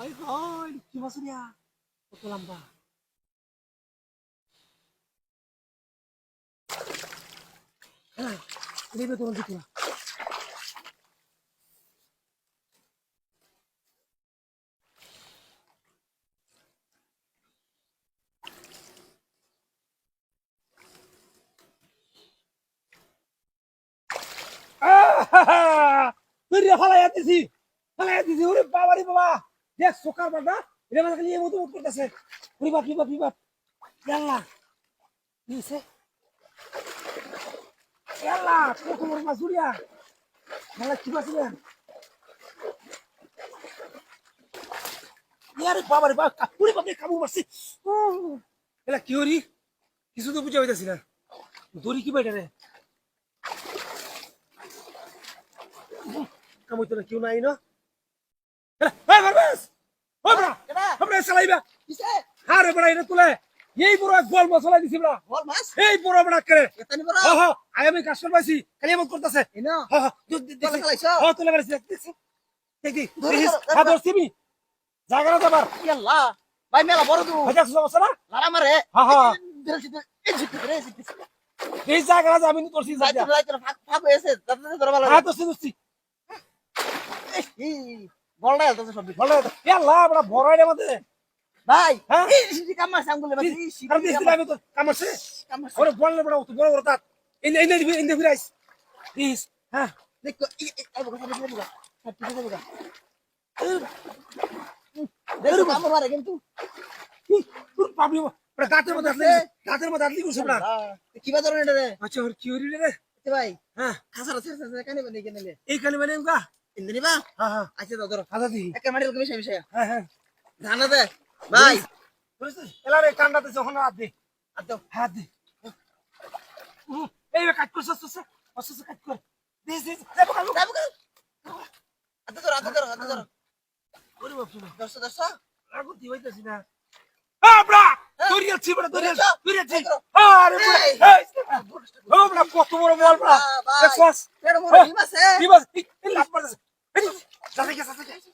Ay, ay, কি মাছ নিয়া কত লম্বা নেবে তোমার দিকে বেরিয়ে ফালাই দিছি ফালাই দিছি ওরে বাবা রে বাবা দেখ সোকার বাবা এটা মানে খালি এমতো মত করতেছে। ওরে বাপ বাপ বাপ। ইয়াল্লা হইছে? ইয়াল্লা কত বড় মাছ মানে কি কি হরি? কিছু তো বুঝা দড়ি কি বাইটা রে? কামই না, কেউ নাই না এলা, এই বারবাস ওই বড়া কেডা? কিসে? আরে বড়া এটা তুলে এই বড় গোল মশলা দিছি বড়া বল মাছ? এই বড় বড়া করে এতানি বড়? হ্যাঁ হ্যাঁ আই আমি কাজ করবাইছি খালি এমন করতেছে ইনো? হ্যাঁ হ্যাঁ তুলে? হ্যাঁ বেড়েছি দেখছি দেখি ধরো, দেখিস ধরো, ধরো। হ্যাঁ ধরছিবি জায়গা না যাবার ইয়াল্লা, ভাই মেলা বড় তো। হাজার সমস্যা না লারা মারে। হ্যাঁ, হ্যাঁ। ধরে সিধে, এই না যাবি না তোরছি তোর ফাঁক- ফাঁক হয়েছে। তাতে ধরে ভালো হ্যাঁ। ধরছি ধরছি এই, এই, বলটা সব দিকে। বলে ইয়াল্লা বড়া বড় এটা মধ্যে ভাই, হ্যাঁ? এই কাম মারছে আঙ্গুলে বাস, এই সিধে কারণ কাম আমি তো কামছে কাম মারছে। ওরে বললে বড় তো বড় বড় তাত এই এই এই এই ফিরাইস দিস হ্যাঁ দেখো, এই, বগা, সামনে দিকে বগা। সামনে দিকে বগা। দেখো, কামড় মারে কিন্তু। তোর পাবলি বড় গাতের মধ্যে আসলি গাতের মধ্যে আসলি কুছে বড় আল্লাহ, কিবা ধরনের এটা রে? আচ্ছা ওর কি হরি রে ভাই, হ্যাঁ খাসার আছে, আছে, আছে, কানে বানিয়ে কেনে নে। এই কালি মানে এমকা ইন্দে নিবা? হ্যাঁ হ্যাঁ আচ্ছা, ধরো। আদা দি একটা মাটির লোকে মিশাই মিশাই। হ্যাঁ হ্যাঁ ধান দে ভাই। এলারে কান্দাতে যখন হাত দে দাও হাত দে। এই কাট করছস তো অসস কাট কর। যাব কালু যাব ধরো ধরো ধরো। ওরে বাপ। দি হইতাছি না। আ ব্রা দরিয়া ছি বড় দরিয়া দরিয়া ছি আরে ও বড় কত বড় বল বড় দেখছস এর মধ্যে ডিম আছে। দিবাস এই লাভ মারতেছে। যাতে গেছে যাতে গেছে